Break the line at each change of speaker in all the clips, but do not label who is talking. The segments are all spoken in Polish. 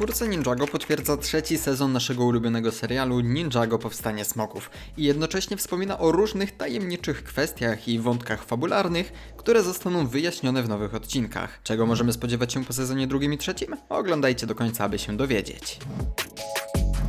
Twórca Ninjago potwierdza trzeci sezon naszego ulubionego serialu Ninjago Powstanie Smoków i jednocześnie wspomina o różnych tajemniczych kwestiach i wątkach fabularnych, które zostaną wyjaśnione w nowych odcinkach. Czego możemy spodziewać się po sezonie drugim i trzecim? Oglądajcie do końca, aby się dowiedzieć.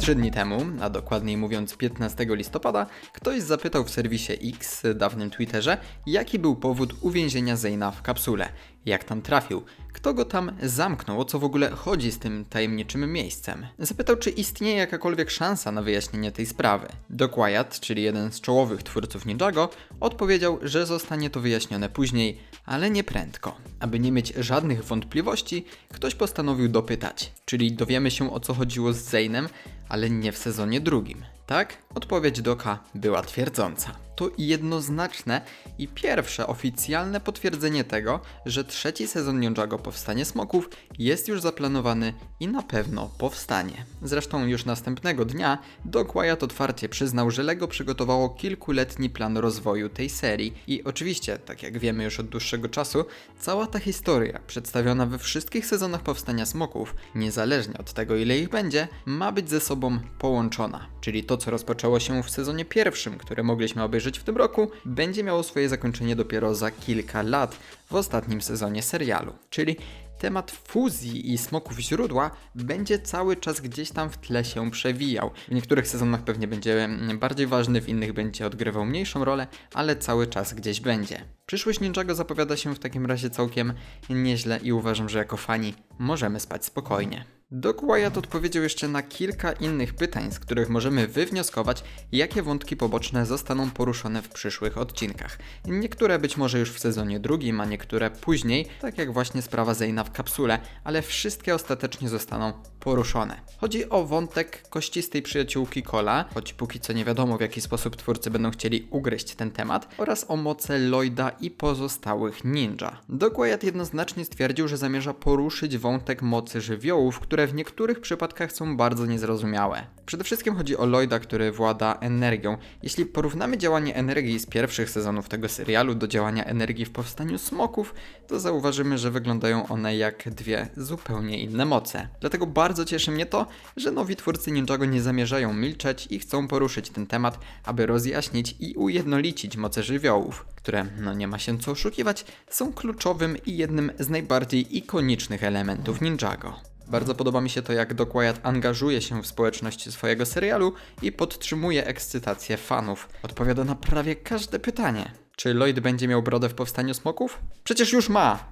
Trzy dni temu, a dokładniej mówiąc 15 listopada, ktoś zapytał w serwisie X, dawnym Twitterze, jaki był powód uwięzienia Zeyna w kapsule, jak tam trafił, kto go tam zamknął, o co w ogóle chodzi z tym tajemniczym miejscem. Zapytał, czy istnieje jakakolwiek szansa na wyjaśnienie tej sprawy. Doc Wyatt, czyli jeden z czołowych twórców Ninjago, odpowiedział, że zostanie to wyjaśnione później, ale nie prędko. Aby nie mieć żadnych wątpliwości, ktoś postanowił dopytać, czyli dowiemy się o co chodziło z Zeynem, ale nie w sezonie drugim. Tak? Odpowiedź Doka była twierdząca. To jednoznaczne i pierwsze oficjalne potwierdzenie tego, że trzeci sezon Ninjago Powstanie Smoków jest już zaplanowany i na pewno powstanie. Zresztą już następnego dnia Doc Wyatt otwarcie przyznał, że LEGO przygotowało kilkuletni plan rozwoju tej serii i oczywiście, tak jak wiemy już od dłuższego czasu, cała ta historia przedstawiona we wszystkich sezonach Powstania Smoków, niezależnie od tego ile ich będzie, ma być ze sobą połączona. Czyli to, co rozpoczęło się w sezonie pierwszym, które mogliśmy obejrzeć w tym roku, będzie miało swoje zakończenie dopiero za kilka lat w ostatnim sezonie serialu. Czyli temat fuzji i smoków źródła będzie cały czas gdzieś tam w tle się przewijał. W niektórych sezonach pewnie będzie mm, bardziej ważny, w innych będzie odgrywał mniejszą rolę, ale cały czas gdzieś będzie. Przyszłość Ninjago zapowiada się w takim razie całkiem nieźle i uważam, że jako fani możemy spać spokojnie. Doc Wyatt odpowiedział jeszcze na kilka innych pytań, z których możemy wywnioskować, jakie wątki poboczne zostaną poruszone w przyszłych odcinkach. Niektóre być może już w sezonie drugim, a niektóre później, tak jak właśnie sprawa Zeyna w kapsule, ale wszystkie ostatecznie zostaną poruszone. Chodzi o wątek kościstej przyjaciółki Cola, choć póki co nie wiadomo w jaki sposób twórcy będą chcieli ugryźć ten temat, oraz o moce Lloyda i pozostałych ninja. Doc Wyatt jednoznacznie stwierdził, że zamierza poruszyć wątek mocy żywiołów, które w niektórych przypadkach są bardzo niezrozumiałe. Przede wszystkim chodzi o Lloyda, który włada energią. Jeśli porównamy działanie energii z pierwszych sezonów tego serialu do działania energii w powstaniu smoków, to zauważymy, że wyglądają one jak dwie zupełnie inne moce. Dlatego bardzo cieszy mnie to, że nowi twórcy Ninjago nie zamierzają milczeć i chcą poruszyć ten temat, aby rozjaśnić i ujednolicić moce żywiołów, które, no nie ma się co oszukiwać, są kluczowym i jednym z najbardziej ikonicznych elementów Ninjago. Bardzo podoba mi się to, jak Wyatt angażuje się w społeczność swojego serialu i podtrzymuje ekscytację fanów. Odpowiada na prawie każde pytanie. Czy Lloyd będzie miał brodę w Powstaniu Smoków? Przecież już ma!